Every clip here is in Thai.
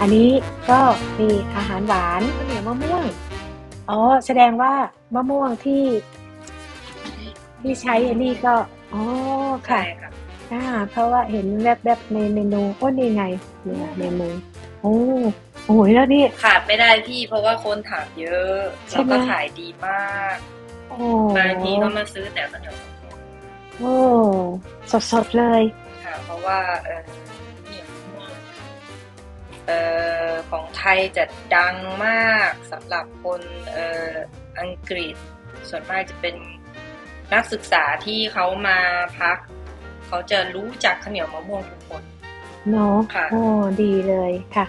อันนี้ก็มีอาหารหวานข้าวเหนียวมะม่วง อ๋อ แสดงว่ามะม่วงที่ที่ใช้อันนี้ก็ อ๋อใช่ค่ะค่ะ อ่า เพราะว่าเห็นแวบๆในเมนูโอ้นี่ไงเนี่ยเมนูโอ้โอ้ยแล้วนี่ ขาดไม่ได้พี่เพราะว่าคนถามเยอะใช่แล้วไหม ก็ขายดีมากโอ้บางทีก็มาซื้อแต่ข้าวเหนียวมะม่วงโอ้สดๆเลย ค่ะ เพราะว่าเออเนี่ยเอ่อของไทยจะดังมากสำหรับคนเอ่ออังกฤษ ส่วนมากจะเป็นนักศึกษาที่เขามาพัก เขาจะรู้จักข้าวเหนียวมะม่วงทุกคนเนาะค่ะโอ้ดีเลยค่ะ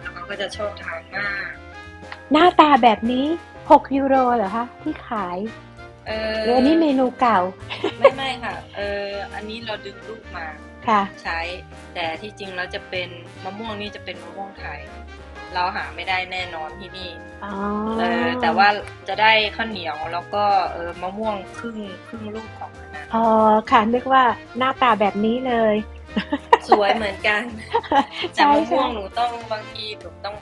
แล้วเขาก็จะชอบทานมาก หน้าตาแบบนี้ 6 ยูโรเหรอคะ ที่ขาย เออหรืออันนี้เมนูเก่า ไม่ไม่ค่ะ เอออันนี้เราดึงรูปมาค่ะ ใช้ แต่ที่จริงแล้วจะเป็นมะม่วงนี่จะเป็นมะม่วงไทย เราหาไม่ได้แน่นอนที่นี่อ๋อเออแต่ว่าจะได้ข้าวเหนียวแล้วก็เออมะม่วงครึ่งครึ่งลูกของมันนะอ๋อค่ะนึกว่าหน้าตาแบบนี้เลย สวยเหมือนกันแต่ใช่มะม่ใช่วงหนูต้องบางทีหนูต้อง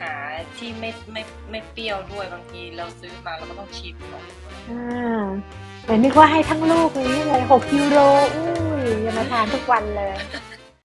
หาที่ไม่ไม่ไม่เปรี้ยวด้วยบางทีเราซื้อมาเราก็ต้องชิมก่อนอ่าแต่นึกว่าให้ทั้งลูกเลยนี่เลย6ยูโรอุ้ยจะมาทานทุกวันเลย